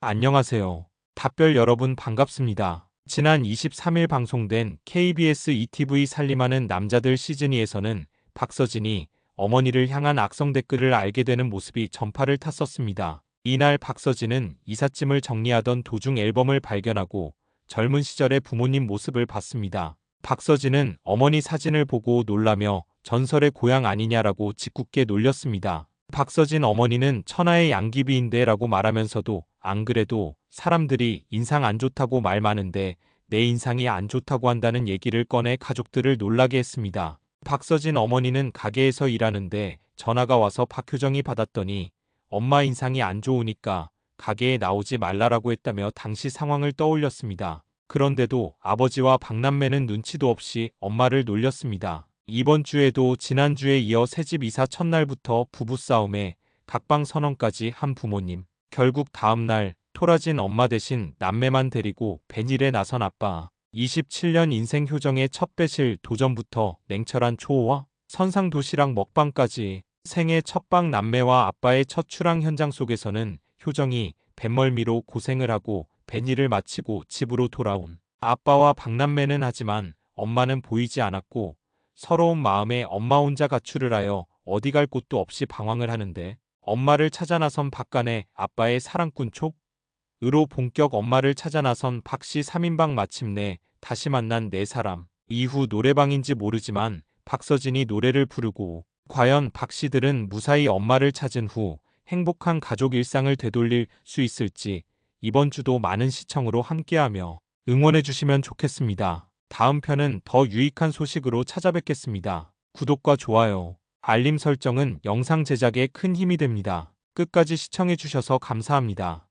안녕하세요. 답별 여러분 반갑습니다. 지난 23일 방송된 KBS ETV 살림하는 남자들 시즌2에서는 박서진이 어머니를 향한 악성 댓글을 알게 되는 모습이 전파를 탔었습니다. 이날 박서진은 이삿짐을 정리하던 도중 앨범을 발견하고 젊은 시절의 부모님 모습을 봤습니다. 박서진은 어머니 사진을 보고 놀라며 전설의 고향 아니냐라고 짓궂게 놀렸습니다. 박서진 어머니는 천하의 양귀비인데 라고 말하면서도 안 그래도 사람들이 인상 안 좋다고 말 많은데 내 인상이 안 좋다고 한다는 얘기를 꺼내 가족들을 놀라게 했습니다. 박서진 어머니는 가게에서 일하는데 전화가 와서 박효정이 받았더니 엄마 인상이 안 좋으니까 가게에 나오지 말라라고 했다며 당시 상황을 떠올렸습니다. 그런데도 아버지와 박남매는 눈치도 없이 엄마를 놀렸습니다. 이번 주에도 지난주에 이어 새집 이사 첫날부터 부부싸움에 각방 선언까지 한 부모님. 결국 다음날 토라진 엄마 대신 남매만 데리고 벤일에 나선 아빠. 27년 인생 효정의 첫 배실 도전부터 냉철한 초호와 선상 도시락 먹방까지 생애 첫방 남매와 아빠의 첫 출항 현장 속에서는 효정이 뱃멀미로 고생을 하고 벤일을 마치고 집으로 돌아온 아빠와 박남매는 하지만 엄마는 보이지 않았고 서러운 마음에 엄마 혼자 가출을 하여 어디 갈 곳도 없이 방황을 하는데 엄마를 찾아 나선 박간의 아빠의 사랑꾼 촉 으로 본격 엄마를 찾아 나선 박씨 3인방 마침내 다시 만난 네 사람 이후 노래방인지 모르지만 박서진이 노래를 부르고 과연 박씨들은 무사히 엄마를 찾은 후 행복한 가족 일상을 되돌릴 수 있을지 이번 주도 많은 시청으로 함께하며 응원해 주시면 좋겠습니다. 다음 편은 더 유익한 소식으로 찾아뵙겠습니다. 구독과 좋아요, 알림 설정은 영상 제작에 큰 힘이 됩니다. 끝까지 시청해 주셔서 감사합니다.